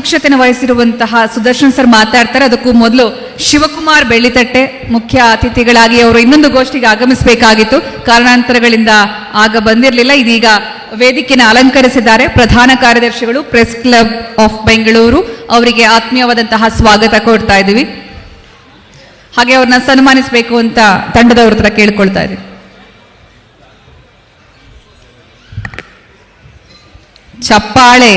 ಅಧ್ಯಕ್ಷತೆಯನ್ನು ವಹಿಸಿರುವಂತಹ ಸುದರ್ಶನ್ ಸರ್ ಮಾತಾಡ್ತಾರೆ. ಅದಕ್ಕೂ ಮೊದಲು ಶಿವಕುಮಾರ್ ಬೆಳ್ಳಿತಟ್ಟೆ ಮುಖ್ಯ ಅತಿಥಿಗಳಾಗಿ ಅವರು ಇನ್ನೊಂದು ಗೋಷ್ಠಿಗೆ ಆಗಮಿಸಬೇಕಾಗಿತ್ತು. ಕಾರಣಾಂತರಗಳಿಂದ ಆಗ ಬಂದಿರಲಿಲ್ಲ. ಇದೀಗ ವೇದಿಕೆಯನ್ನು ಅಲಂಕರಿಸಿದ್ದಾರೆ. ಪ್ರಧಾನ ಕಾರ್ಯದರ್ಶಿಗಳು, ಪ್ರೆಸ್ ಕ್ಲಬ್ ಆಫ್ ಬೆಂಗಳೂರು ಅವರಿಗೆ ಆತ್ಮೀಯವಾದಂತಹ ಸ್ವಾಗತ ಕೊಡ್ತಾ ಇದ್ದೀವಿ. ಹಾಗೆ ಅವ್ರನ್ನ ಸನ್ಮಾನಿಸಬೇಕು ಅಂತ ತಂಡದವ್ರ ಹತ್ರ ಕೇಳ್ಕೊಳ್ತಾ ಇದ್ದೀವಿ. ಚಪ್ಪಾಳೆ.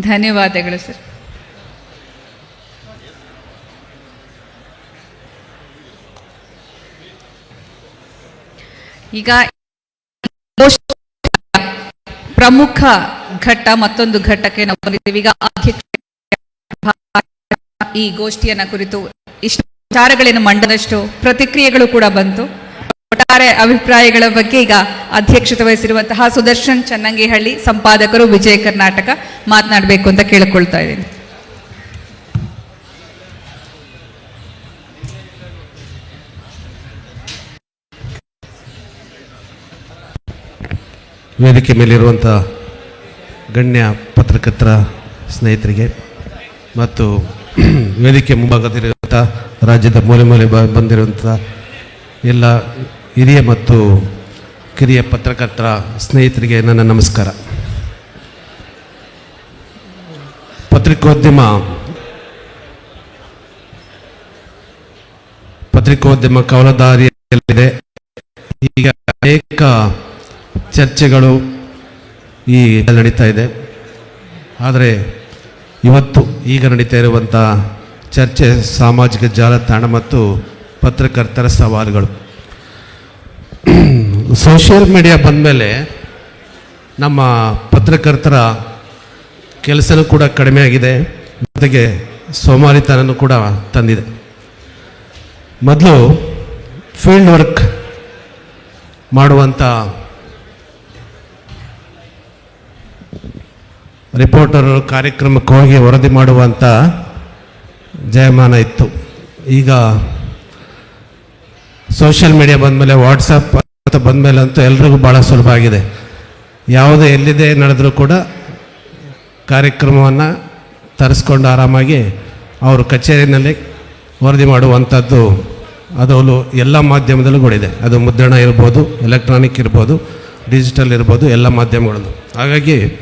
ಧನ್ಯವಾದಗಳು, ಸರ್. ಈಗ ಪ್ರಮುಖ ಘಟ್ಟ, ಮತ್ತೊಂದು ಘಟ್ಟಕ್ಕೆ ನಾವು ಬಂದಿದ್ದೀವಿ. ಈಗ ಅಧ್ಯಕ್ಷ ಈ ಗೋಷ್ಠಿಯನ್ನ ಕುರಿತು ಇಷ್ಟು ವಿಚಾರಗಳನ್ನು ಮಂಡದಷ್ಟು ಪ್ರತಿಕ್ರಿಯೆಗಳು ಕೂಡ ಬಂತು. ಒಟ್ಟಾರೆ ಅಭಿಪ್ರಾಯಗಳ ಬಗ್ಗೆ ಈಗ ಅಧ್ಯಕ್ಷತೆ ವಹಿಸಿರುವಂತಹ ಸುದರ್ಶನ್ ಚನ್ನಂಗಿಹಳ್ಳಿ ಸಂಪಾದಕರು ವಿಜಯ ಕರ್ನಾಟಕ ಮಾತನಾಡಬೇಕು ಅಂತ ಕೇಳಿಕೊಳ್ತಾ ಇದ್ದೀನಿ. ವೇದಿಕೆ ಮೇಲಿರುವಂಥ ಗಣ್ಯ ಪತ್ರಕರ್ತರ ಸ್ನೇಹಿತರಿಗೆ ಮತ್ತು ವೇದಿಕೆ ಮುಂಭಾಗದಲ್ಲಿರುವಂಥ ರಾಜ್ಯದ ಮೂಲೆ ಮೂಲೆ ಬಂದಿರುವಂಥ ಎಲ್ಲ ಹಿರಿಯ ಮತ್ತು ಕಿರಿಯ ಪತ್ರಕರ್ತರ ಸ್ನೇಹಿತರಿಗೆ ನನ್ನ ನಮಸ್ಕಾರ. ಪತ್ರಿಕೋದ್ಯಮ ಪತ್ರಿಕೋದ್ಯಮ ಕವಲದಾರಿಯಲ್ಲಿದೆ. ಈಗ ಅನೇಕ ಚರ್ಚೆಗಳು ಈ ನಡೀತಾ ಇದೆ. ಆದರೆ ಇವತ್ತು ಈಗ ನಡೀತಾ ಇರುವಂಥ ಚರ್ಚೆ ಸಾಮಾಜಿಕ ಜಾಲತಾಣ ಮತ್ತು ಪತ್ರಕರ್ತರ ಸವಾಲುಗಳು. ಸೋಷಿಯಲ್ ಮೀಡಿಯಾ ಬಂದಮೇಲೆ ನಮ್ಮ ಪತ್ರಕರ್ತರ ಕೆಲಸನೂ ಕೂಡ ಕಡಿಮೆ ಆಗಿದೆ. ಜೊತೆಗೆ ಸೋಮಾರಿತನೂ ಕೂಡ ತಂದಿದೆ. ಮೊದಲು ಫೀಲ್ಡ್ ವರ್ಕ್ ಮಾಡುವಂಥ ರಿಪೋರ್ಟರ್ ಕಾರ್ಯಕ್ರಮಕ್ಕೆ ಹೋಗಿ ವರದಿ ಮಾಡುವಂಥ ಜಯಮಾನ ಇತ್ತು. ಈಗ ಸೋಷಿಯಲ್ ಮೀಡಿಯಾ ಬಂದಮೇಲೆ ವಾಟ್ಸಪ್ ಅಂತ ಬಂದಮೇಲೆ ಅಂತೂ ಎಲ್ರಿಗೂ ಭಾಳ ಸುಲಭ ಆಗಿದೆ. ಯಾವುದೇ ಎಲ್ಲಿದೆ ನಡೆದರೂ ಕೂಡ ಕಾರ್ಯಕ್ರಮವನ್ನು ತರಿಸ್ಕೊಂಡು ಆರಾಮಾಗಿ ಅವರು ಕಚೇರಿನಲ್ಲಿ ವರದಿ ಮಾಡುವಂಥದ್ದು ಅದರಲ್ಲೂ ಎಲ್ಲ ಮಾಧ್ಯಮದಲ್ಲೂ ಕೂಡ ಇದೆ. ಅದು ಮುದ್ರಣ ಇರ್ಬೋದು, ಎಲೆಕ್ಟ್ರಾನಿಕ್ ಇರ್ಬೋದು, ಡಿಜಿಟಲ್ ಇರ್ಬೋದು, ಎಲ್ಲ ಮಾಧ್ಯಮಗಳಲ್ಲೂ. ಹಾಗಾಗಿ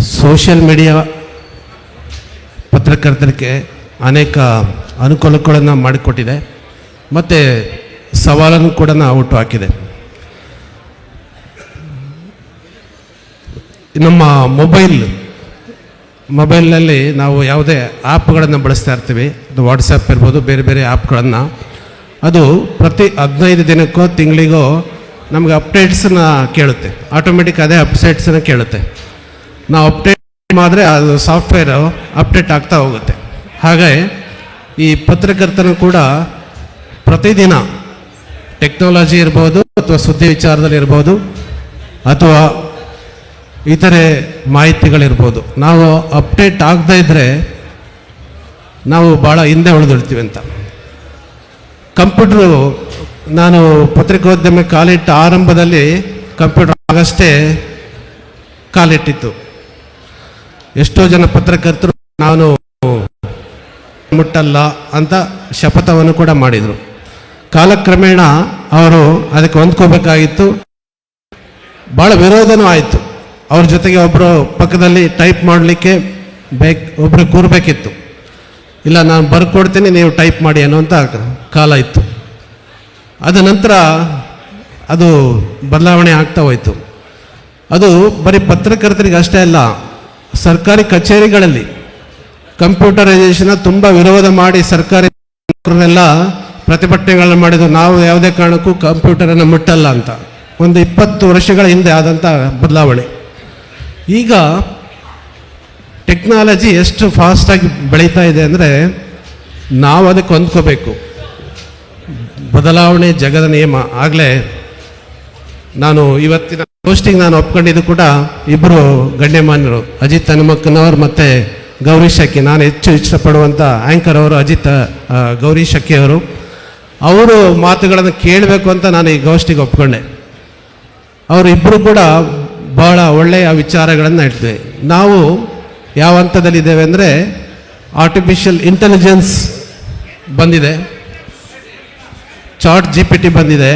ಸೋಷಿಯಲ್ ಮೀಡಿಯಾ ಪತ್ರಕರ್ತರಿಗೆ ಅನೇಕ ಅನುಕೂಲಗಳನ್ನು ಮಾಡಿಕೊಟ್ಟಿದೆ. ಮತ್ತು ಸವಾಲನ್ನು ಕೂಡ ಹುಟ್ಟು ಹಾಕಿದೆ. ನಮ್ಮ ಮೊಬೈಲ್, ಮೊಬೈಲ್ನಲ್ಲಿ ನಾವು ಯಾವುದೇ ಆ್ಯಪ್ಗಳನ್ನು ಬಳಸ್ತಾ ಇರ್ತೀವಿ. ಅದು ವಾಟ್ಸಪ್ ಇರ್ಬೋದು, ಬೇರೆ ಬೇರೆ ಆ್ಯಪ್ಗಳನ್ನು ಅದು ಪ್ರತಿ ಹದಿನೈದು ದಿನಕ್ಕೋ ತಿಂಗಳಿಗೋ ನಮಗೆ ಅಪ್ಡೇಟ್ಸನ್ನ ಕೇಳುತ್ತೆ. ಆಟೋಮೆಟಿಕ್ ಅದೇ ಅಪ್ಡೇಟ್ಸನ್ನ ಕೇಳುತ್ತೆ. ನಾವು ಅಪ್ಡೇಟ್ ಮಾಡಿದ್ರೆ ಅದು ಸಾಫ್ಟ್ವೇರು ಅಪ್ಡೇಟ್ ಆಗ್ತಾ ಹೋಗುತ್ತೆ. ಹಾಗೆ ಈ ಪತ್ರಕರ್ತನು ಕೂಡ ಪ್ರತಿದಿನ ಟೆಕ್ನಾಲಜಿ ಇರ್ಬೋದು ಅಥವಾ ಸುದ್ದಿ ವಿಚಾರದಲ್ಲಿ ಇರ್ಬೋದು ಅಥವಾ ಇತರೆ ಮಾಹಿತಿಗಳಿರ್ಬೋದು. ನಾವು ಅಪ್ಡೇಟ್ ಆಗದೇ ಇದ್ದರೆ ನಾವು ಭಾಳ ಹಿಂದೆ ಉಳಿದಿರ್ತೀವಿ ಅಂತ. ಕಂಪ್ಯೂಟ್ರು, ನಾನು ಪತ್ರಿಕೋದ್ಯಮ ಕಾಲಿಟ್ಟ ಆರಂಭದಲ್ಲಿ ಕಂಪ್ಯೂಟರ್ ಆಗಷ್ಟೇ ಕಾಲಿಟ್ಟಿತ್ತು. ಎಷ್ಟೋ ಜನ ಪತ್ರಕರ್ತರು ನಾನು ಮುಟ್ಟಲ್ಲ ಅಂತ ಶಪಥವನ್ನು ಕೂಡ ಮಾಡಿದರು. ಕಾಲಕ್ರಮೇಣ ಅವರು ಅದಕ್ಕೆ ಹೊಂದ್ಕೋಬೇಕಾಗಿತ್ತು. ಭಾಳ ವಿರೋಧನೂ ಆಯಿತು. ಅವ್ರ ಜೊತೆಗೆ ಒಬ್ಬರು ಪಕ್ಕದಲ್ಲಿ ಟೈಪ್ ಮಾಡಲಿಕ್ಕೆ ಬೇಕು ಒಬ್ಬರು ಕೂರಬೇಕಿತ್ತು. ಇಲ್ಲ, ನಾನು ಬರ್ಕೊಡ್ತೀನಿ, ನೀವು ಟೈಪ್ ಮಾಡಿ ಅನ್ನುವಂಥ ಕಾಲ ಇತ್ತು. ಅದ ನಂತರ ಅದು ಬದಲಾವಣೆ ಆಗ್ತಾ ಹೋಯಿತು. ಅದು ಬರೀ ಪತ್ರಕರ್ತರಿಗೆ ಅಷ್ಟೇ ಅಲ್ಲ, ಸರ್ಕಾರಿ ಕಚೇರಿಗಳಲ್ಲಿ ಕಂಪ್ಯೂಟರೈಸೇಷನ್ ತುಂಬ ವಿರೋಧ ಮಾಡಿ ಸರ್ಕಾರಿ ನೌಕರರೆಲ್ಲ ಪ್ರತಿಭಟನೆಗಳನ್ನ ಮಾಡಿದ್ರು. ನಾವು ಯಾವುದೇ ಕಾರಣಕ್ಕೂ ಕಂಪ್ಯೂಟರನ್ನು ಮುಟ್ಟಲ್ಲ ಅಂತ. ಒಂದು ಇಪ್ಪತ್ತು ವರ್ಷಗಳ ಹಿಂದೆ ಆದಂಥ ಬದಲಾವಣೆ. ಈಗ ಟೆಕ್ನಾಲಜಿ ಎಷ್ಟು ಫಾಸ್ಟಾಗಿ ಬೆಳೀತಾ ಇದೆ ಅಂದರೆ ನಾವು ಅದಕ್ಕೆ ಹೊಂದ್ಕೋಬೇಕು. ಬದಲಾವಣೆ ಜಗದ ನಿಯಮ. ಆಗಲೇ ನಾನು ಇವತ್ತಿನ ಪೋಸ್ಟಿಂಗ್ ನಾನು ಒಪ್ಕೊಂಡಿದ್ದು ಕೂಡ ಇಬ್ಬರು ಗಣ್ಯಮಾನ್ಯರು, ಅಜಿತ್ ಹನುಮಕ್ಕನವರು ಮತ್ತು ಗೌರಿ ಶಕ್ಕಿ ನಾನು ಹೆಚ್ಚು ಇಷ್ಟಪಡುವಂಥ ಆ್ಯಂಕರ್ ಅವರು ಅಜಿತ್ ಗೌರಿ ಶಕ್ಕಿ ಅವರು. ಅವರು ಮಾತುಗಳನ್ನು ಕೇಳಬೇಕು ಅಂತ ನಾನು ಈ ಗೋಷ್ಠಿಗೆ ಒಪ್ಕೊಂಡೆ. ಅವರಿಬ್ಬರು ಕೂಡ ಬಹಳ ಒಳ್ಳೆಯ ವಿಚಾರಗಳನ್ನು ಇಡ್ತೇವೆ. ನಾವು ಯಾವ ಹಂತದಲ್ಲಿದ್ದೇವೆ ಅಂದರೆ ಆರ್ಟಿಫಿಷಿಯಲ್ ಇಂಟೆಲಿಜೆನ್ಸ್ ಬಂದಿದೆ. ಚಾಟ್ ಜಿ ಪಿ ಟಿ ಬಂದಿದೆ.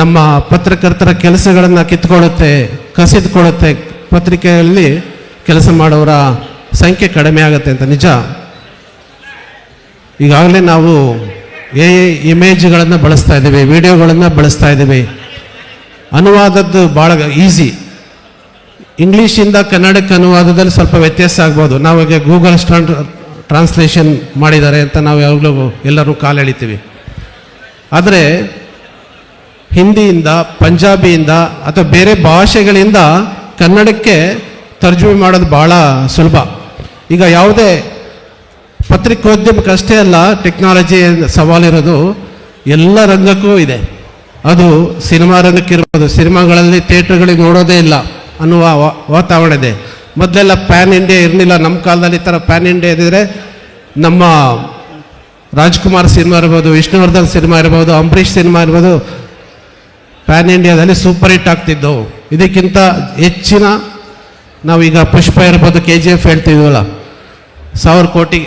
ನಮ್ಮ ಪತ್ರಕರ್ತರ ಕೆಲಸಗಳನ್ನು ಕಿತ್ಕೊಳ್ಳುತ್ತೆ, ಕಸಿದುಕೊಳ್ಳುತ್ತೆ. ಪತ್ರಿಕೆಯಲ್ಲಿ ಕೆಲಸ ಮಾಡೋರ ಸಂಖ್ಯೆ ಕಡಿಮೆ ಆಗುತ್ತೆ ಅಂತ ನಿಜ. ಈಗಾಗಲೇ ನಾವು ಎ ಇಮೇಜ್ಗಳನ್ನು ಬಳಸ್ತಾ ಇದ್ದೀವಿ ವಿಡಿಯೋಗಳನ್ನು ಬಳಸ್ತಾ ಇದ್ದೀವಿ. ಅನುವಾದದ್ದು ಭಾಳ ಈಸಿ ಇಂಗ್ಲೀಷಿಂದ ಕನ್ನಡಕ್ಕೆ ಅನುವಾದದಲ್ಲಿ ಸ್ವಲ್ಪ ವ್ಯತ್ಯಾಸ ಆಗ್ಬೋದು. ನಾವಾಗ ಗೂಗಲ್ ಸ್ಟ್ರಾನ್ ಟ್ರಾನ್ಸ್ಲೇಷನ್ ಮಾಡಿದ್ದಾರೆ ಅಂತ ನಾವು ಯಾವಾಗಲೂ ಎಲ್ಲರೂ ಕಾಲೆಳಿತೀವಿ ಆದರೆ ಹಿಂದಿಯಿಂದ, ಪಂಜಾಬಿಯಿಂದ ಅಥವಾ ಬೇರೆ ಭಾಷೆಗಳಿಂದ ಕನ್ನಡಕ್ಕೆ ತರ್ಜುಮೆ ಮಾಡೋದು ಭಾಳ ಸುಲಭ. ಈಗ ಯಾವುದೇ ಪತ್ರಿಕೋದ್ಯಮಕ್ಕಷ್ಟೇ ಅಲ್ಲ, ಟೆಕ್ನಾಲಜಿ ಸವಾಲಿರೋದು ಎಲ್ಲ ರಂಗಕ್ಕೂ ಇದೆ. ಅದು ಸಿನಿಮಾ ರಂಗಕ್ಕಿರ್ಬೋದು. ಸಿನಿಮಾಗಳಲ್ಲಿ ಥಿಯೇಟ್ರ್ಗಳಿಗೆ ನೋಡೋದೇ ಇಲ್ಲ ಅನ್ನುವ ವಾತಾವರಣ ಇದೆ. ಮೊದಲೆಲ್ಲ ಪ್ಯಾನ್ ಇಂಡಿಯಾ ಇರಲಿಲ್ಲ. ನಮ್ಮ ಕಾಲದಲ್ಲಿ ಈ ಥರ ಪ್ಯಾನ್ ಇಂಡಿಯಾ ಇದ್ದರೆ ನಮ್ಮ ರಾಜ್ಕುಮಾರ್ ಸಿನಿಮಾ ಇರ್ಬೋದು, ವಿಷ್ಣುವರ್ಧನ್ ಸಿನಿಮಾ ಇರ್ಬೋದು, ಅಂಬರೀಷ್ ಸಿನಿಮಾ ಇರ್ಬೋದು, ಪ್ಯಾನ್ ಇಂಡಿಯಾದಲ್ಲಿ ಸೂಪರ್ ಹಿಟ್ ಆಗ್ತಿದ್ದವು. ಇದಕ್ಕಿಂತ ಹೆಚ್ಚಿನ ನಾವೀಗ ಪುಷ್ಪ ಇರ್ಬೋದು, ಕೆ ಜಿ ಎಫ್ ಹೇಳ್ತಿದ್ವಲ್ಲ. ಸಾವಿರ ಕೋಟಿ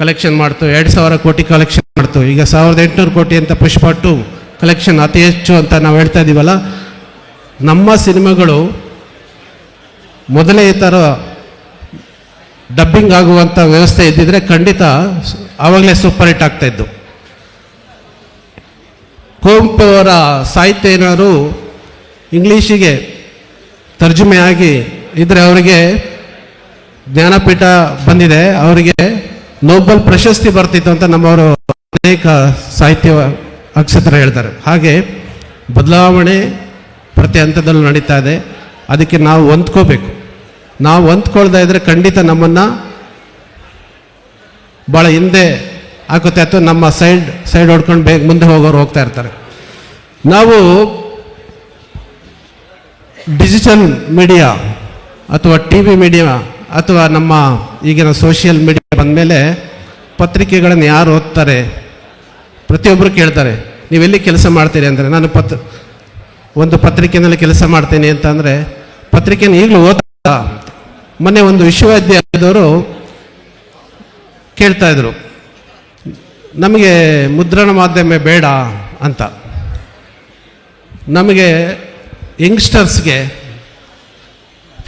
ಕಲೆಕ್ಷನ್ ಮಾಡ್ತು. ಎರಡು ಸಾವಿರ ಕೋಟಿ ಕಲೆಕ್ಷನ್ ಮಾಡ್ತು. ಈಗ ಸಾವಿರದ ಎಂಟುನೂರು ಕೋಟಿ ಅಂತ ಪುಷ್ಪ ಟು ಕಲೆಕ್ಷನ್ ಅತಿ ಹೆಚ್ಚು ಅಂತ ನಾವು ಹೇಳ್ತಾ ಇದ್ದೀವಲ್ಲ ನಮ್ಮ ಸಿನಿಮಾಗಳು ಮೊದಲೇ ಥರ ಡಬ್ಬಿಂಗ್ ಆಗುವಂಥ ವ್ಯವಸ್ಥೆ ಇದ್ದಿದ್ರೆ ಖಂಡಿತ ಆವಾಗಲೇ ಸೂಪರ್ ಹಿಟ್ ಆಗ್ತಾ ಇದ್ದು. ಕುವೆಂಪು ಅವರ ಸಾಹಿತ್ಯ ಏನಾದ್ರು ಇಂಗ್ಲೀಷಿಗೆ ತರ್ಜುಮೆ ಆಗಿ ಇದ್ರೆ ಅವರಿಗೆ ಜ್ಞಾನಪೀಠ ಬಂದಿದೆ, ಅವರಿಗೆ ನೋಬಲ್ ಪ್ರಶಸ್ತಿ ಬರ್ತಿತ್ತು ಅಂತ ನಮ್ಮವರು ಅನೇಕ ಸಾಹಿತ್ಯ ಅಕ್ಷತ್ರ ಹೇಳ್ತಾರೆ. ಹಾಗೆ ಬದಲಾವಣೆ ಪ್ರತಿ ಹಂತದಲ್ಲೂ ನಡೀತಾ ಇದೆ. ಅದಕ್ಕೆ ನಾವು ಹೊಂದ್ಕೋಬೇಕು. ನಾವು ಹೊಂದ್ಕೊಳ್ತಾ ಇದ್ದರೆ ಖಂಡಿತ ನಮ್ಮನ್ನು ಭಾಳ ಹಿಂದೆ ಹಾಕುತ್ತೆ ಅಥವಾ ನಮ್ಮ ಸೈಡ್ ಸೈಡ್ ಹೊಡ್ಕೊಂಡು ಬೇಗ ಮುಂದೆ ಹೋಗೋರು ಹೋಗ್ತಾ ಇರ್ತಾರೆ. ನಾವು ಡಿಜಿಟಲ್ ಮೀಡಿಯಾ ಅಥವಾ ಟಿ ವಿ ಮೀಡಿಯಾ ಅಥವಾ ನಮ್ಮ ಈಗಿನ ಸೋಷಿಯಲ್ ಮೀಡಿಯಾ ಬಂದಮೇಲೆ ಪತ್ರಿಕೆಗಳನ್ನು ಯಾರು ಓದ್ತಾರೆ? ಪ್ರತಿಯೊಬ್ಬರು ಕೇಳ್ತಾರೆ ನೀವೆಲ್ಲಿ ಕೆಲಸ ಮಾಡ್ತೀರಿ? ಅಂದರೆ, ನಾನು ಪತ್ರ, ಒಂದು ಪತ್ರಿಕೆಯಲ್ಲಿ ಕೆಲಸ ಮಾಡ್ತೇನೆ ಅಂತ ಅಂದರೆ ಪತ್ರಿಕೆನ ಈಗಲೂ ಓದ್ತಾ ಮೊನ್ನೆ ಒಂದು ವಿಶ್ವವಿದ್ಯಾಲಯದವರು ಕೇಳ್ತಾ ಇದ್ರು, ನಮಗೆ ಮುದ್ರಣ ಮಾಧ್ಯಮ ಬೇಡ ಅಂತ. ನಮಗೆ ಯಂಗ್ಸ್ಟರ್ಸ್ಗೆ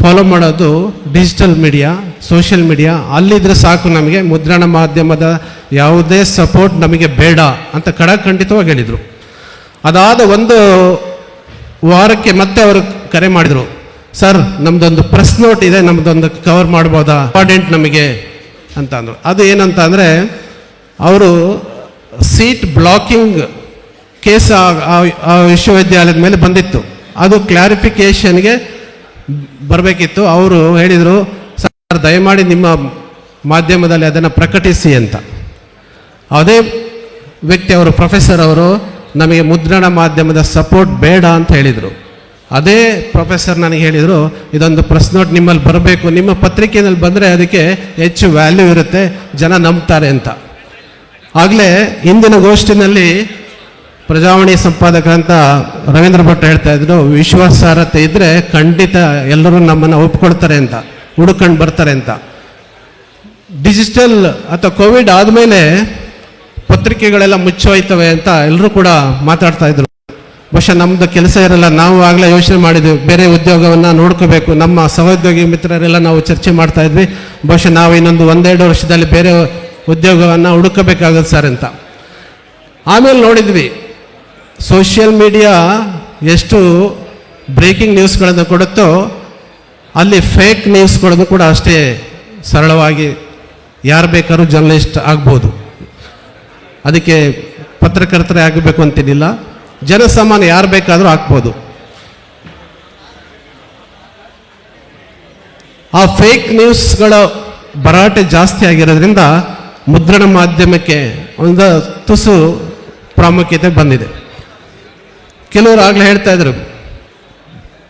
ಫಾಲೋ ಮಾಡೋದು ಡಿಜಿಟಲ್ ಮೀಡಿಯಾ ಸೋಷಿಯಲ್ ಮೀಡಿಯಾ ಅಲ್ಲಿದ್ರೆ ಸಾಕು ನಮಗೆ ಮುದ್ರಣ ಮಾಧ್ಯಮದ ಯಾವುದೇ ಸಪೋರ್ಟ್ ನಮಗೆ ಬೇಡ ಅಂತ ಖಡಖಂಡಿತವಾಗಿ ಹೇಳಿದರು. ಅದಾದ ಒಂದು ವಾರಕ್ಕೆ ಮತ್ತೆ ಅವರು ಕರೆ ಮಾಡಿದರು. ಸರ್, ನಮ್ದೊಂದು ಪ್ರೆಸ್ ನೋಟ್ ಇದೆ, ನಮ್ದೊಂದು ಕವರ್ ಮಾಡ್ಬೋದಾ? ಇಂಪಾರ್ಟೆಂಟ್ ನಮಗೆ. ಅಂತ ಅಂದರು. ಅದು ಏನಂತ ಅಂದರೆ, ಅವರು ಸೀಟ್ ಬ್ಲಾಕಿಂಗ್ ಕೇಸ್ ಆ ವಿಶ್ವವಿದ್ಯಾಲಯದ ಮೇಲೆ ಬಂದಿತ್ತು. ಅದು ಕ್ಲಾರಿಫಿಕೇಷನ್ಗೆ ಬರಬೇಕಿತ್ತು. ಅವರು ಹೇಳಿದರು, ಸರ್, ದಯಮಾಡಿ ನಿಮ್ಮ ಮಾಧ್ಯಮದಲ್ಲಿ ಅದನ್ನು ಪ್ರಕಟಿಸಿ ಅಂತ. ಅದೇ ವ್ಯಕ್ತಿ ಅವರು, ಪ್ರೊಫೆಸರ್ ಅವರು, ನಮಗೆ ಮುದ್ರಣ ಮಾಧ್ಯಮದ ಸಪೋರ್ಟ್ ಬೇಡ ಅಂತ ಹೇಳಿದರು. ಅದೇ ಪ್ರೊಫೆಸರ್ ನನಗೆ ಹೇಳಿದರು, ಇದೊಂದು ಪ್ರೆಸ್ ನೋಟ್ ನಿಮ್ಮಲ್ಲಿ ಬರಬೇಕು. ನಿಮ್ಮ ಪತ್ರಿಕೆಯಲ್ಲಿ ಬಂದರೆ ಅದಕ್ಕೆ ಹೆಚ್ಚು ವ್ಯಾಲ್ಯೂ ಇರುತ್ತೆ, ಜನ ನಂಬ್ತಾರೆ ಅಂತ. ಆಗಲೇ ಇಂದಿನ ಗೋಷ್ಠಿನಲ್ಲಿ ಪ್ರಜಾವಾಣಿ ಸಂಪಾದಕರಂತ ರವೀಂದ್ರ ಭಟ್ ಹೇಳ್ತಾ ಇದ್ರು, ವಿಶ್ವಾಸಾರ್ಹತೆ ಇದ್ದರೆ ಖಂಡಿತ ಎಲ್ಲರೂ ನಮ್ಮನ್ನು ಒಪ್ಕೊಳ್ತಾರೆ ಅಂತ, ಹುಡುಕೊಂಡು ಬರ್ತಾರೆ ಅಂತ. ಡಿಜಿಟಲ್ ಅಥವಾ ಕೋವಿಡ್ ಆದಮೇಲೆ ಪತ್ರಿಕೆಗಳೆಲ್ಲ ಮುಚ್ಚೋಯ್ತವೆ ಅಂತ ಎಲ್ಲರೂ ಕೂಡ ಮಾತಾಡ್ತಾ ಇದ್ರು. ಬಹುಶಃ ನಮ್ಮದು ಕೆಲಸ ಇರಲ್ಲ, ನಾವು ಆಗಲೇ ಯೋಚನೆ ಮಾಡಿದ್ವಿ, ಬೇರೆ ಉದ್ಯೋಗವನ್ನು ನೋಡ್ಕೋಬೇಕು, ನಮ್ಮ ಸಹೋದ್ಯೋಗಿ ಮಿತ್ರರೆಲ್ಲ ನಾವು ಚರ್ಚೆ ಮಾಡ್ತಾ ಇದ್ವಿ, ಬಹುಶಃ ನಾವು ಇನ್ನೊಂದು ಒಂದೆರಡು ವರ್ಷದಲ್ಲಿ ಬೇರೆ ಉದ್ಯೋಗವನ್ನು ಹುಡುಕಬೇಕಾಗುತ್ತೆ ಸರ್ ಅಂತ. ಆಮೇಲೆ ನೋಡಿದ್ವಿ ಸೋಷಿಯಲ್ ಮೀಡಿಯಾ ಎಷ್ಟು ಬ್ರೇಕಿಂಗ್ ನ್ಯೂಸ್ಗಳನ್ನು ಕೊಡುತ್ತೋ ಅಲ್ಲಿ ಫೇಕ್ ನ್ಯೂಸ್ಗಳನ್ನು ಕೂಡ ಅಷ್ಟೇ ಸರಳವಾಗಿ ಯಾರು ಬೇಕಾದ್ರೂ ಜರ್ನಲಿಸ್ಟ್ ಆಗ್ಬೋದು. ಅದಕ್ಕೆ ಪತ್ರಕರ್ತರೇ ಆಗಬೇಕು ಅಂತೇನಿಲ್ಲ ಜನಸಾಮಾನ್ಯ ಯಾರು ಬೇಕಾದರೂ ಆಗ್ಬೋದು. ಆ ಫೇಕ್ ನ್ಯೂಸ್ಗಳ ಭರಾಟೆ ಜಾಸ್ತಿ ಆಗಿರೋದ್ರಿಂದ ಮುದ್ರಣ ಮಾಧ್ಯಮಕ್ಕೆ ಒಂದು ತುಸು ಪ್ರಾಮುಖ್ಯತೆ ಬಂದಿದೆ. ಕೆಲವರು ಆಗಲೇ ಹೇಳ್ತಾ ಇದ್ರು.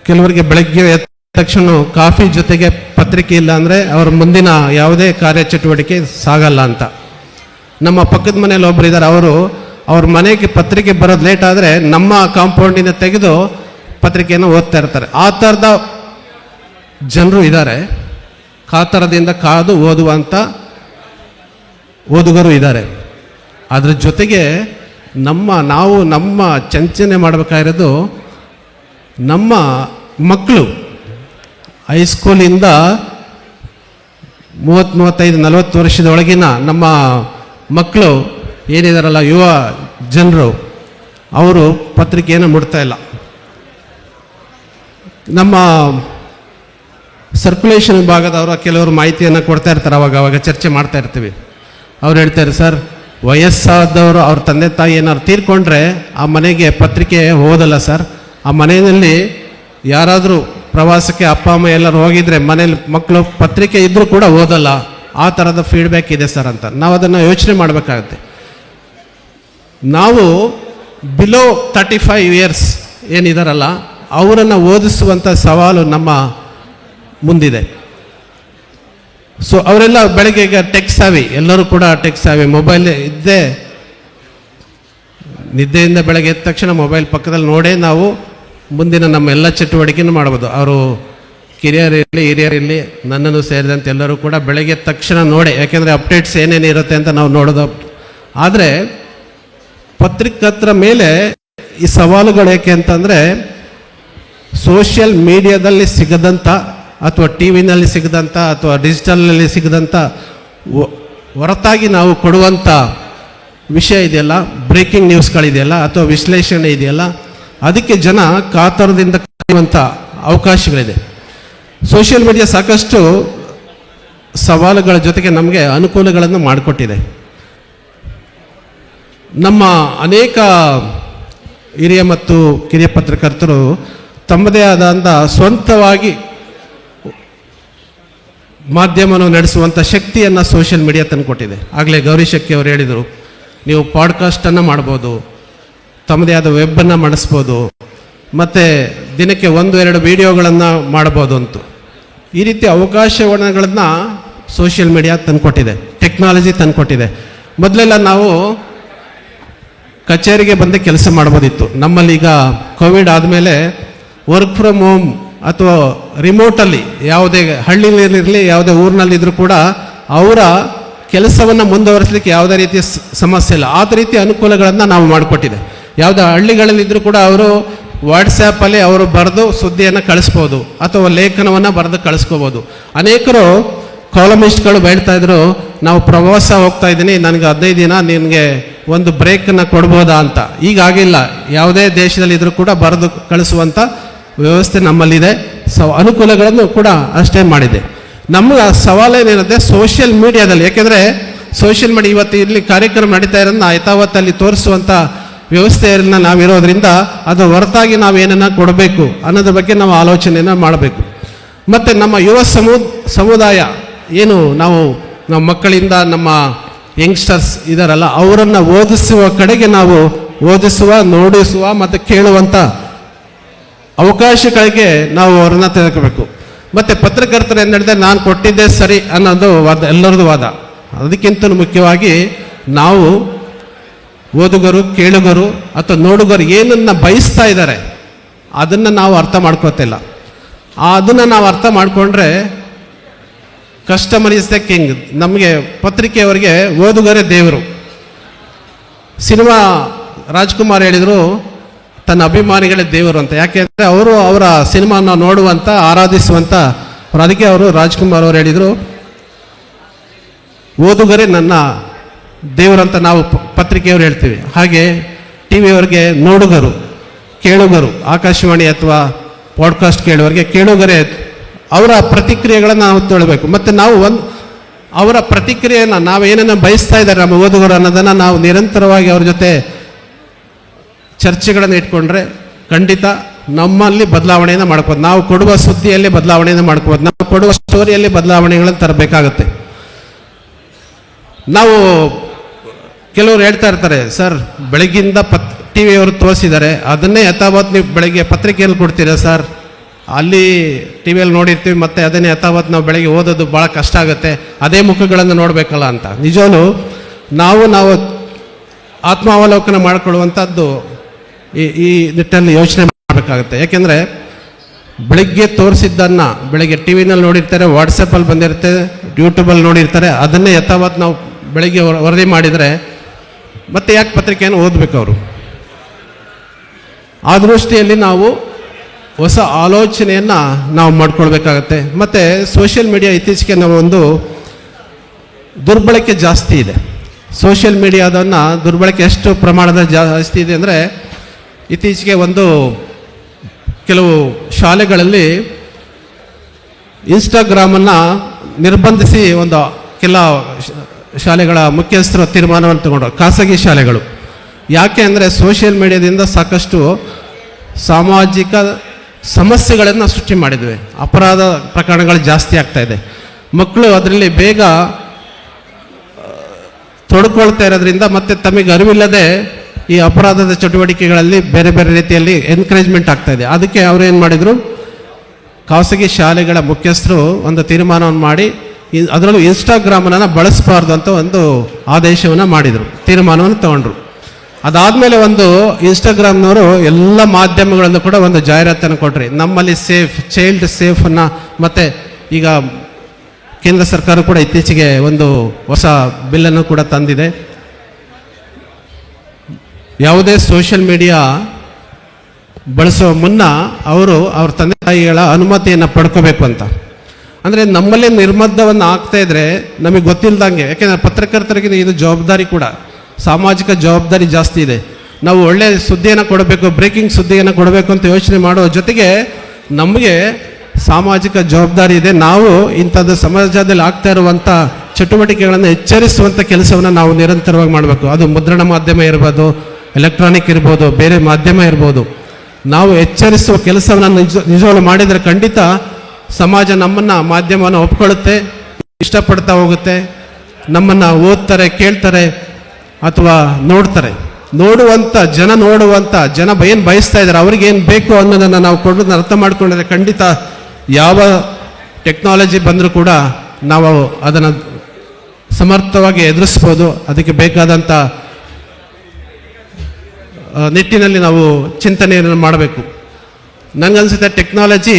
ಕೆಲವರಿಗೆ ಬೆಳಗ್ಗೆ ಎದ್ದ ತಕ್ಷಣ ಕಾಫಿ ಜೊತೆಗೆ ಪತ್ರಿಕೆ ಇಲ್ಲ ಅಂದರೆ ಅವ್ರ ಮುಂದಿನ ಯಾವುದೇ ಕಾರ್ಯಚಟುವಟಿಕೆ ಸಾಗಲ್ಲ ಅಂತ. ನಮ್ಮ ಪಕ್ಕದ ಮನೇಲಿ ಒಬ್ರು ಇದ್ದಾರೆ ಅವರು ಅವ್ರ ಮನೆಗೆ ಪತ್ರಿಕೆ ಬರೋದು ಲೇಟ್ ಆದರೆ ನಮ್ಮ ಕಾಂಪೌಂಡಿಂದ ತೆಗೆದು ಪತ್ರಿಕೆಯನ್ನು ಓದ್ತಾ ಇರ್ತಾರೆ. ಆ ಥರದ ಜನರು ಇದ್ದಾರೆ ಕಾತರದಿಂದ ಕಾದು ಓದುವಂಥ ಓದುಗರು ಇದ್ದಾರೆ ಅದ್ರ ಜೊತೆಗೆ ನಮ್ಮ ನಾವು ನಮ್ಮ ಚಂಚನೆ ಮಾಡಬೇಕಾಗಿರೋದು ನಮ್ಮ ಮಕ್ಕಳು ಹೈಸ್ಕೂಲಿಂದ ಮೂವತ್ತು ಮೂವತ್ತೈದು, ನಲವತ್ತು ವರ್ಷದ ಒಳಗಿನ ನಮ್ಮ ಮಕ್ಕಳು ಏನಿದಾರಲ್ಲ, ಯುವ ಜನರು, ಅವರು ಪತ್ರಿಕೆಯನ್ನು ಮುಡ್ತಾ ಇಲ್ಲ. ನಮ್ಮ ಸರ್ಕ್ಯುಲೇಷನ್ ವಿಭಾಗದವರು ಕೆಲವರು ಮಾಹಿತಿಯನ್ನು ಕೊಡ್ತಾ ಇರ್ತಾರೆ, ಅವಾಗ ಅವಾಗ ಚರ್ಚೆ ಮಾಡ್ತಾ ಇರ್ತೀವಿ. ಅವ್ರು ಹೇಳ್ತಾರೆ ಸರ್ ವಯಸ್ಸಾದವರು ಅವ್ರ ತಂದೆ ತಾಯಿ ಏನಾದ್ರು ತೀರ್ಕೊಂಡ್ರೆ ಆ ಮನೆಗೆ ಪತ್ರಿಕೆ ಓದಲ್ಲ ಸರ್. ಆ ಮನೆಯಲ್ಲಿ ಯಾರಾದರೂ ಪ್ರವಾಸಕ್ಕೆ ಅಪ್ಪ, ಅಮ್ಮ ಎಲ್ಲರೂ ಹೋಗಿದ್ರೆ ಮನೇಲಿ ಮಕ್ಕಳು ಪತ್ರಿಕೆ ಇದ್ದರೂ ಕೂಡ ಓದಲ್ಲ. ಆ ಥರದ ಫೀಡ್ಬ್ಯಾಕ್ ಇದೆ ಸರ್ ಅಂತ. ನಾವು ಅದನ್ನು ಯೋಚನೆ ಮಾಡಬೇಕಾಗುತ್ತೆ. ನಾವು ಬಿಲೋ ತರ್ಟಿ ಫೈವ್ ಇಯರ್ಸ್ ಏನಿದಾರಲ್ಲ, ಅವರನ್ನು ಓದಿಸುವಂಥ ಸವಾಲು ನಮ್ಮ ಮುಂದಿದೆ. ಸೊ ಅವರೆಲ್ಲ ಬೆಳಗ್ಗೆ ಈಗ ಟೆಕ್ ಸಾವಿ ಎಲ್ಲರೂ ಕೂಡ ಟೆಕ್ ಸಾವಿ ಮೊಬೈಲ್ ಇದ್ದೇ, ನಿದ್ದೆಯಿಂದ ಬೆಳಗ್ಗೆ ಎದ್ದ ತಕ್ಷಣ ಮೊಬೈಲ್ ಪಕ್ಕದಲ್ಲಿ ನೋಡೇ ನಾವು ಮುಂದಿನ ನಮ್ಮ ಎಲ್ಲ ಚಟುವಟಿಕೆನೂ ಮಾಡ್ಬೋದು. ಅವರು ಕಿರಿಯರ್ ಇರಲಿ ಹಿರಿಯರ್ ಇರಲಿ ನನ್ನನ್ನು ಸೇರಿದಂತೆ ಎಲ್ಲರೂ ಕೂಡ ಬೆಳಗ್ಗೆ ತಕ್ಷಣ ನೋಡೆ, ಯಾಕೆಂದರೆ ಅಪ್ಡೇಟ್ಸ್ ಏನೇನು ಇರುತ್ತೆ ಅಂತ ನಾವು ನೋಡೋದು. ಆದರೆ ಪತ್ರಿಕತ್ರ ಮೇಲೆ ಈ ಸವಾಲುಗಳು ಏಕೆ ಅಂತಂದರೆ ಸೋಷಿಯಲ್ ಮೀಡಿಯಾದಲ್ಲಿ ಸಿಗದಂಥ ಅಥವಾ ಟಿ ವಿನಲ್ಲಿ ಸಿಗದಂಥ ಅಥವಾ ಡಿಜಿಟಲ್ನಲ್ಲಿ ಸಿಗದಂಥ ಹೊರತಾಗಿ ನಾವು ಕೊಡುವಂಥ ವಿಷಯ ಇದೆಯಲ್ಲ, ಬ್ರೇಕಿಂಗ್ ನ್ಯೂಸ್ಗಳಿದೆಯಲ್ಲ ಅಥವಾ ವಿಶ್ಲೇಷಣೆ ಇದೆಯಲ್ಲ, ಅದಕ್ಕೆ ಜನ ಕಾತರದಿಂದ ಕಾಯುವಂಥ ಅವಕಾಶಗಳಿದೆ. ಸೋಷಿಯಲ್ ಮೀಡಿಯಾ ಸಾಕಷ್ಟು ಸವಾಲುಗಳ ಜೊತೆಗೆ ನಮಗೆ ಅನುಕೂಲಗಳನ್ನು ಮಾಡಿಕೊಟ್ಟಿದೆ. ನಮ್ಮ ಅನೇಕ ಹಿರಿಯ ಮತ್ತು ಕಿರಿಯ ಪತ್ರಕರ್ತರು ತಮ್ಮದೇ ಆದಂಥ ಸ್ವಂತವಾಗಿ ಮಾಧ್ಯಮವನ್ನು ನಡೆಸುವಂಥ ಶಕ್ತಿಯನ್ನು ಸೋಷಿಯಲ್ ಮೀಡಿಯಾ ತಂದುಕೊಟ್ಟಿದೆ ಆಗಲೇ ಗೌರಿ ಶಕ್ತಿ ಅವರು ಹೇಳಿದರು, ನೀವು ಪಾಡ್ಕಾಸ್ಟನ್ನು ಮಾಡ್ಬೋದು, ತಮ್ಮದೇ ಆದ ವೆಬ್ಬನ್ನು ಮಾಡಿಸ್ಬೋದು, ಮತ್ತು ದಿನಕ್ಕೆ ಒಂದು, ಎರಡು ವಿಡಿಯೋಗಳನ್ನು ಮಾಡ್ಬೋದು ಅಂತ. ಈ ರೀತಿ ಅವಕಾಶಗಳನ್ನು ಸೋಷಿಯಲ್ ಮೀಡಿಯಾ ತಂದುಕೊಟ್ಟಿದೆ ಟೆಕ್ನಾಲಜಿ ತಂದುಕೊಟ್ಟಿದೆ ಮೊದಲೆಲ್ಲ ನಾವು ಕಚೇರಿಗೆ ಬಂದು ಕೆಲಸ ಮಾಡ್ಬೋದಿತ್ತು. ನಮ್ಮಲ್ಲಿ ಈಗ ಕೋವಿಡ್ ಆದಮೇಲೆ ವರ್ಕ್ ಫ್ರಮ್ ಹೋಮ್ ಅಥವಾ ರಿಮೋಟಲ್ಲಿ ಯಾವುದೇ ಹಳ್ಳಿಯಲ್ಲಿರಲಿ ಯಾವುದೇ ಊರಿನಲ್ಲಿದ್ದರೂ ಕೂಡ ಅವರ ಕೆಲಸವನ್ನು ಮುಂದುವರಿಸಲಿಕ್ಕೆ ಯಾವುದೇ ರೀತಿಯ ಸಮಸ್ಯೆ ಇಲ್ಲ. ಆ ರೀತಿ ಅನುಕೂಲಗಳನ್ನು ನಾವು ಮಾಡಿಕೊಟ್ಟಿದೆ. ಯಾವುದೇ ಹಳ್ಳಿಗಳಲ್ಲಿದ್ದರೂ ಕೂಡ ಅವರು ವಾಟ್ಸ್ಯಾಪಲ್ಲಿ ಅವರು ಬರೆದು ಸುದ್ದಿಯನ್ನು ಕಳಿಸ್ಬೋದು ಅಥವಾ ಲೇಖನವನ್ನು ಬರೆದು ಕಳಿಸ್ಕೋಬೋದು. ಅನೇಕರು ಕಾಲಮಿಸ್ಟ್ಗಳು ಇದ್ರು, ನಾವು ಪ್ರವಾಸ ಹೋಗ್ತಾ ಇದ್ದೀನಿ, ನನಗೆ ಹದಿನೈದು ದಿನ ನಿನಗೆ ಒಂದು ಬ್ರೇಕನ್ನು ಕೊಡ್ಬೋದಾ ಅಂತ. ಈಗ ಆಗಿಲ್ಲ ಯಾವುದೇ ದೇಶದಲ್ಲಿದ್ದರೂ ಕೂಡ ಬರೆದು ಕಳಿಸುವಂಥ ವ್ಯವಸ್ಥೆ ನಮ್ಮಲ್ಲಿದೆ. ಸವ, ಅನುಕೂಲಗಳನ್ನು ಕೂಡ ಅಷ್ಟೇ ಮಾಡಿದೆ. ನಮ್ಮ ಸವಾಲೇನಿರುತ್ತೆ ಸೋಷಿಯಲ್ ಮೀಡಿಯಾದಲ್ಲಿ ಯಾಕೆಂದರೆ ಸೋಷಿಯಲ್ ಮೀಡಿಯಾ ಇವತ್ತು ಇಲ್ಲಿ ಕಾರ್ಯಕ್ರಮ ನಡೀತಾ ಇರೋದನ್ನ ಯಥಾವತ್ತಲ್ಲಿ ತೋರಿಸುವಂಥ ವ್ಯವಸ್ಥೆಯನ್ನು ನಾವಿರೋದ್ರಿಂದ ಅದು ಹೊರತಾಗಿ ನಾವು ಏನನ್ನ ಕೊಡಬೇಕು ಅನ್ನೋದ್ರ ಬಗ್ಗೆ ನಾವು ಆಲೋಚನೆಯನ್ನು ಮಾಡಬೇಕು. ಮತ್ತು ನಮ್ಮ ಯುವ ಸಮು, ಸಮುದಾಯ, ಏನು ನಾವು ನಮ್ಮ ಮಕ್ಕಳಿಂದ ನಮ್ಮ ಯಂಗ್ಸ್ಟರ್ಸ್ ಇದಾರಲ್ಲ, ಅವರನ್ನು ಓದಿಸುವ ಕಡೆಗೆ ನಾವು ಓದಿಸುವ, ನೋಡಿಸುವ ಮತ್ತು ಕೇಳುವಂಥ ಅವಕಾಶಗಳಿಗೆ ನಾವು ಅವರನ್ನು ತೆಗೆದುಕೋಬೇಕು ಮತ್ತು ಪತ್ರಕರ್ತರು ಏನು ಹೇಳಿದೆ ನಾನು ಕೊಟ್ಟಿದ್ದೆ ಸರಿ ಅನ್ನೋದು ವಾದ ಎಲ್ಲರದು ವಾದ. ಅದಕ್ಕಿಂತ ಮುಖ್ಯವಾಗಿ ನಾವು ಓದುಗರು, ಕೇಳುಗರು ಅಥವಾ ನೋಡುಗರು ಏನನ್ನ ಬಯಸ್ತಾ ಇದ್ದಾರೆ, ಅದನ್ನು ನಾವು ಅರ್ಥ ಮಾಡ್ಕೋತಿಲ್ಲ ಅದನ್ನು ನಾವು ಅರ್ಥ ಮಾಡಿಕೊಂಡ್ರೆ ಕಸ್ಟಮರ್ ಇಸ್ ದ ಕಿಂಗ್ ನಮಗೆ ಪತ್ರಿಕೆಯವರಿಗೆ ಓದುಗರೇ ದೇವರು. ಸಿನಿಮಾ ರಾಜ್ಕುಮಾರ್ ಹೇಳಿದರು ತನ್ನ ಅಭಿಮಾನಿಗಳೇ ದೇವರು ಅಂತ. ಯಾಕೆಂದರೆ ಅವರು ಅವರ ಸಿನಿಮಾನ ನೋಡುವಂಥ ಆರಾಧಿಸುವಂಥ ಅವ್ರು ಅದಕ್ಕೆ ಅವರು ರಾಜ್ಕುಮಾರ್ ಅವರು ಹೇಳಿದರು, ಓದುಗರೇ ನನ್ನ ದೇವರಂತ ನಾವು ಪತ್ರಿಕೆಯವರು ಹೇಳ್ತೀವಿ. ಹಾಗೆ ಟಿ ವಿಯವರಿಗೆ ನೋಡುಗರು, ಕೇಳುಗರು, ಆಕಾಶವಾಣಿ ಅಥವಾ ಪಾಡ್ಕಾಸ್ಟ್ ಕೇಳುವವರಿಗೆ ಕೇಳುಗರೇ ಅವರ ಪ್ರತಿಕ್ರಿಯೆಗಳನ್ನು ನಾವು ತೊಳಬೇಕು. ಮತ್ತು ನಾವು ಒಂದು, ಅವರ ಪ್ರತಿಕ್ರಿಯೆಯನ್ನು ನಾವು ಏನನ್ನು ಬಯಸ್ತಾ ಇದ್ದಾರೆ ನಮ್ಮ ಓದುಗರು ಅನ್ನೋದನ್ನು ನಾವು ನಿರಂತರವಾಗಿ ಅವ್ರ ಜೊತೆ ಚರ್ಚೆಗಳನ್ನು ಇಟ್ಕೊಂಡ್ರೆ ಖಂಡಿತ ನಮ್ಮಲ್ಲಿ ಬದಲಾವಣೆಯನ್ನು ಮಾಡ್ಬೋದು ನಾವು ಕೊಡುವ ಸುದ್ದಿಯಲ್ಲಿ ಬದಲಾವಣೆಯನ್ನು ಮಾಡ್ಕೋಬೋದು. ನಾವು ಕೊಡುವ ಸ್ಟೋರಿಯಲ್ಲಿ ಬದಲಾವಣೆಗಳನ್ನು ತರಬೇಕಾಗತ್ತೆ. ನಾವು ಕೆಲವರು ಹೇಳ್ತಾ ಇರ್ತಾರೆ, ಸರ್, ಬೆಳಗ್ಗಿಂದ ಪತ್ ಟಿ ವಿಯವರು ತೋರಿಸಿದ್ದಾರೆ. ಅದನ್ನೇ ಯಥಾವತ್ ನೀವು ಬೆಳಗ್ಗೆ ಪತ್ರಿಕೆಯಲ್ಲಿ ಕೊಡ್ತೀರಾ, ಸರ್? ಅಲ್ಲಿ ಟಿ ವಿಯಲ್ಲಿ ನೋಡಿರ್ತೀವಿ, ಮತ್ತೆ ಅದನ್ನೇ ಯಥಾವತ್ ನಾವು ಬೆಳಗ್ಗೆ ಓದೋದು ಭಾಳ ಕಷ್ಟ ಆಗುತ್ತೆ. ಅದೇ ಮುಖಗಳನ್ನು ನೋಡಬೇಕಲ್ಲ ಅಂತ. ನಿಜವೂ ನಾವು ನಾವು ಆತ್ಮಾವಲೋಕನ ಮಾಡಿಕೊಳ್ಳುವಂಥದ್ದು ಈ ಈ ನಿಟ್ಟಲ್ಲಿ ಯೋಚನೆ ಮಾಡಬೇಕಾಗುತ್ತೆ. ಯಾಕೆಂದರೆ ಬೆಳಿಗ್ಗೆ ತೋರಿಸಿದ್ದನ್ನು ಬೆಳಗ್ಗೆ ಟಿ ವಿನಲ್ಲಿ ನೋಡಿರ್ತಾರೆ, ವಾಟ್ಸಪ್ಪಲ್ಲಿ ಬಂದಿರುತ್ತೆ, ಯೂಟ್ಯೂಬಲ್ಲಿ ನೋಡಿರ್ತಾರೆ, ಅದನ್ನೇ ಯಥಾವತ್ ನಾವು ಬೆಳಗ್ಗೆ ವರದಿ ಮಾಡಿದರೆ ಮತ್ತೆ ಯಾಕೆ ಪತ್ರಿಕೆಯನ್ನು ಓದಬೇಕು ಅವರು? ಆ ದೃಷ್ಟಿಯಲ್ಲಿ ನಾವು ಹೊಸ ಆಲೋಚನೆಯನ್ನು ನಾವು ಮಾಡ್ಕೊಳ್ಬೇಕಾಗತ್ತೆ. ಮತ್ತು ಸೋಷಿಯಲ್ ಮೀಡಿಯಾ ಇತ್ತೀಚೆಗೆ ನಾವು ಒಂದು ದುರ್ಬಳಕೆ ಜಾಸ್ತಿ ಇದೆ. ಸೋಷಿಯಲ್ ಮೀಡಿಯಾದನ್ನು ದುರ್ಬಳಕೆ ಎಷ್ಟು ಪ್ರಮಾಣದ ಜಾಸ್ತಿ ಇದೆ ಅಂದರೆ ಇತ್ತೀಚೆಗೆ ಒಂದು ಕೆಲವು ಶಾಲೆಗಳಲ್ಲಿ ಇನ್ಸ್ಟಾಗ್ರಾಮನ್ನು ನಿರ್ಬಂಧಿಸಿ ಒಂದು ಕೆಲ ಶಾಲೆಗಳ ಮುಖ್ಯಸ್ಥರು ತೀರ್ಮಾನವನ್ನು ತಗೊಂಡ್ರು. ಖಾಸಗಿ ಶಾಲೆಗಳು. ಯಾಕೆ ಅಂದರೆ ಸೋಷಿಯಲ್ ಮೀಡಿಯಾದಿಂದ ಸಾಕಷ್ಟು ಸಾಮಾಜಿಕ ಸಮಸ್ಯೆಗಳನ್ನು ಸೃಷ್ಟಿ ಮಾಡಿದ್ವಿ. ಅಪರಾಧ ಪ್ರಕರಣಗಳು ಜಾಸ್ತಿ ಆಗ್ತಾ ಇದೆ. ಮಕ್ಕಳು ಅದರಲ್ಲಿ ಬೇಗ ತೊಡ್ಕೊಳ್ತಾ ಇರೋದ್ರಿಂದ ಮತ್ತು ತಮಗೆ ಅರಿವಿಲ್ಲದೆ ಈ ಅಪರಾಧದ ಚಟುವಟಿಕೆಗಳಲ್ಲಿ ಬೇರೆ ಬೇರೆ ರೀತಿಯಲ್ಲಿ ಎನ್ಕರೇಜ್ಮೆಂಟ್ ಆಗ್ತಾ ಇದೆ. ಅದಕ್ಕೆ ಅವರು ಏನು ಮಾಡಿದರು? ಖಾಸಗಿ ಶಾಲೆಗಳ ಮುಖ್ಯಸ್ಥರು ಒಂದು ತೀರ್ಮಾನವನ್ನು ಮಾಡಿ ಅದರಲ್ಲೂ ಇನ್ಸ್ಟಾಗ್ರಾಮನ್ನು ಬಳಸಬಾರ್ದು ಅಂತ ಒಂದು ಆದೇಶವನ್ನು ಮಾಡಿದರು. ತೀರ್ಮಾನವನ್ನು ತಗೊಂಡ್ರು. ಅದಾದಮೇಲೆ ಒಂದು ಇನ್ಸ್ಟಾಗ್ರಾಮ್ನವರು ಎಲ್ಲ ಮಾಧ್ಯಮಗಳಲ್ಲೂ ಕೂಡ ಒಂದು ಜಾಹೀರಾತನ್ನು ಕೊಟ್ರಿ. ನಮ್ಮಲ್ಲಿ ಸೇಫ್ ಚೈಲ್ಡ್ ಸೇಫನ್ನು ಮತ್ತು ಈಗ ಕೇಂದ್ರ ಸರ್ಕಾರ ಕೂಡ ಇತ್ತೀಚೆಗೆ ಒಂದು ಹೊಸ ಬಿಲ್ಲನ್ನು ಕೂಡ ತಂದಿದೆ. ಯಾವುದೇ ಸೋಷಿಯಲ್ ಮೀಡಿಯಾ ಬಳಸೋ ಮುನ್ನ ಅವರು ಅವ್ರ ತಂದೆ ತಾಯಿಗಳ ಅನುಮತಿಯನ್ನು ಪಡ್ಕೋಬೇಕು ಅಂತ. ಅಂದರೆ ನಮ್ಮಲ್ಲಿ ನಿರ್ಬಂಧವನ್ನು ಆಗ್ತಾ ಇದ್ರೆ ನಮಗೆ ಗೊತ್ತಿಲ್ಲದಂಗೆ ಯಾಕೆಂದರೆ ಪತ್ರಕರ್ತರಿಗೆ ಇದು ಜವಾಬ್ದಾರಿ ಕೂಡ. ಸಾಮಾಜಿಕ ಜವಾಬ್ದಾರಿ ಜಾಸ್ತಿ ಇದೆ. ನಾವು ಒಳ್ಳೆಯ ಸುದ್ದಿಯನ್ನು ಕೊಡಬೇಕು ಬ್ರೇಕಿಂಗ್ ಸುದ್ದಿಯನ್ನು ಕೊಡಬೇಕು ಅಂತ ಯೋಚನೆ ಮಾಡೋ ಜೊತೆಗೆ ನಮಗೆ ಸಾಮಾಜಿಕ ಜವಾಬ್ದಾರಿ ಇದೆ. ನಾವು ಇಂಥದ್ದು ಸಮಾಜದಲ್ಲಿ ಆಗ್ತಾ ಇರುವಂಥ ಚಟುವಟಿಕೆಗಳನ್ನು ಎಚ್ಚರಿಸುವಂಥ ಕೆಲಸವನ್ನು ನಾವು ನಿರಂತರವಾಗಿ ಮಾಡಬೇಕು. ಅದು ಮುದ್ರಣ ಮಾಧ್ಯಮ ಇರ್ಬೋದು ಎಲೆಕ್ಟ್ರಾನಿಕ್ ಇರ್ಬೋದು, ಬೇರೆ ಮಾಧ್ಯಮ ಇರ್ಬೋದು, ನಾವು ಎಚ್ಚರಿಸುವ ಕೆಲಸವನ್ನು ನಿಜ, ನಿಜವಾಗ್ಲು ಮಾಡಿದರೆ ಖಂಡಿತ ಸಮಾಜ ನಮ್ಮನ್ನು, ಮಾಧ್ಯಮವನ್ನು ಒಪ್ಕೊಳ್ಳುತ್ತೆ, ಇಷ್ಟಪಡ್ತಾ ಹೋಗುತ್ತೆ, ನಮ್ಮನ್ನು ಓದ್ತಾರೆ, ಕೇಳ್ತಾರೆ, ಅಥವಾ ನೋಡ್ತಾರೆ. ನೋಡುವಂಥ ಜನ ನೋಡುವಂಥ ಜನ ಏನು ಬಯಸ್ತಾ ಇದ್ದಾರೆ ಅವ್ರಿಗೇನು ಬೇಕು ಅನ್ನೋದನ್ನು ನಾವು ಕೊಡೋದನ್ನ ಅರ್ಥ ಮಾಡ್ಕೊಂಡ್ರೆ ಖಂಡಿತ ಯಾವ ಟೆಕ್ನಾಲಜಿ ಬಂದರೂ ಕೂಡ ನಾವು ಅದನ್ನು ಸಮರ್ಥವಾಗಿ ಎದುರಿಸ್ಬೋದು, ಅದಕ್ಕೆ ಬೇಕಾದಂಥ ನಿಟ್ಟಿನಲ್ಲಿ ನಾವು ಚಿಂತನೆಯನ್ನು ಮಾಡಬೇಕು. ನನಗನ್ಸುತ್ತೆ ಟೆಕ್ನಾಲಜಿ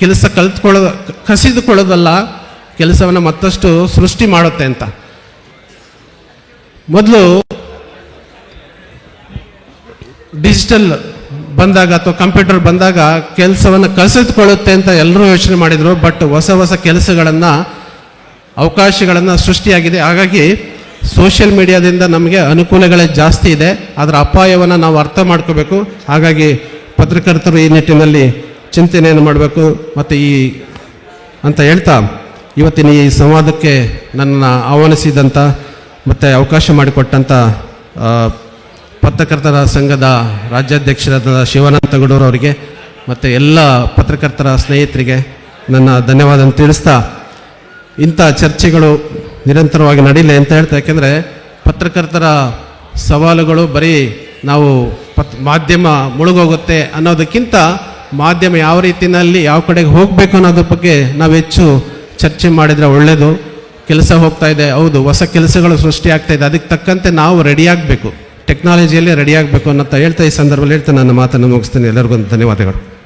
ಕೆಲಸ ಕಲ್ತ್ಕೊಳ್ಳೋದು ಕಸಿದುಕೊಳ್ಳೋದಲ್ಲ, ಕೆಲಸವನ್ನು ಮತ್ತಷ್ಟು ಸೃಷ್ಟಿ ಮಾಡುತ್ತೆ ಅಂತ. ಮೊದಲು ಡಿಜಿಟಲ್ ಬಂದಾಗ ಅಥವಾ ಕಂಪ್ಯೂಟರ್ ಬಂದಾಗ ಕೆಲಸವನ್ನು ಕಸಿದುಕೊಳ್ಳುತ್ತೆ ಅಂತ ಎಲ್ಲರೂ ಯೋಚನೆ ಮಾಡಿದರು, ಬಟ್ ಹೊಸ ಹೊಸ ಕೆಲಸಗಳನ್ನು, ಅವಕಾಶಗಳನ್ನು ಸೃಷ್ಟಿಯಾಗಿದೆ. ಹಾಗಾಗಿ ಸೋಷಿಯಲ್ ಮೀಡಿಯಾದಿಂದ ನಮಗೆ ಅನುಕೂಲಗಳೇ ಜಾಸ್ತಿ ಇದೆ. ಅದರ ಅಪಾಯವನ್ನು ನಾವು ಅರ್ಥ ಮಾಡ್ಕೋಬೇಕು. ಹಾಗಾಗಿ ಪತ್ರಕರ್ತರು ಈ ನಿಟ್ಟಿನಲ್ಲಿ ಚಿಂತನೆಯನ್ನು ಮಾಡಬೇಕು. ಮತ್ತು ಈ ಅಂತ ಹೇಳ್ತಾ ಇವತ್ತಿನ ಈ ಸಂವಾದಕ್ಕೆ ನನ್ನ ಆಹ್ವಾನಿಸಿದಂಥ ಮತ್ತು ಅವಕಾಶ ಮಾಡಿಕೊಟ್ಟಂಥ ಪತ್ರಕರ್ತರ ಸಂಘದ ರಾಜ್ಯಾಧ್ಯಕ್ಷರಾದ ಶಿವಾನಂದ ಗೌಡರು ಅವರಿಗೆ, ಮತ್ತು ಎಲ್ಲ ಪತ್ರಕರ್ತರ ಸ್ನೇಹಿತರಿಗೆ ನನ್ನ ಧನ್ಯವಾದ ತಿಳಿಸ್ತಾ ಇಂಥ ಚರ್ಚೆಗಳು ನಿರಂತರವಾಗಿ ನಡೀಲಿ ಅಂತ ಹೇಳ್ತಾ, ಯಾಕೆಂದರೆ ಪತ್ರಕರ್ತರ ಸವಾಲುಗಳು ಬರೀ ನಾವು ಪತ್, ಮಾಧ್ಯಮ ಮುಳುಗೋಗುತ್ತೆ ಅನ್ನೋದಕ್ಕಿಂತ ಮಾಧ್ಯಮ ಯಾವ ರೀತಿಯಲ್ಲಿ ಯಾವ ಕಡೆಗೆ ಹೋಗಬೇಕು ಅನ್ನೋದ್ರ ಬಗ್ಗೆ ನಾವು ಹೆಚ್ಚು ಚರ್ಚೆ ಮಾಡಿದರೆ ಒಳ್ಳೆಯದು ಕೆಲಸ ಹೋಗ್ತಾ ಇದೆ, ಹೌದು, ಹೊಸ ಕೆಲಸಗಳು ಸೃಷ್ಟಿ ಆಗ್ತಾ ಇದೆ. ಅದಕ್ಕೆ ತಕ್ಕಂತೆ ನಾವು ರೆಡಿ ಆಗಬೇಕು. ಟೆಕ್ನಾಲಜಿಯಲ್ಲಿ ರೆಡಿ ಆಗಬೇಕು ಅನ್ನೋಂತ ಹೇಳ್ತಾ ಈ ಸಂದರ್ಭದಲ್ಲಿ ಹೇಳ್ತಾ ನನ್ನ ಮಾತನ್ನು ಮುಗಿಸ್ತೀನಿ. ಎಲ್ಲರಿಗೂ ಧನ್ಯವಾದಗಳು.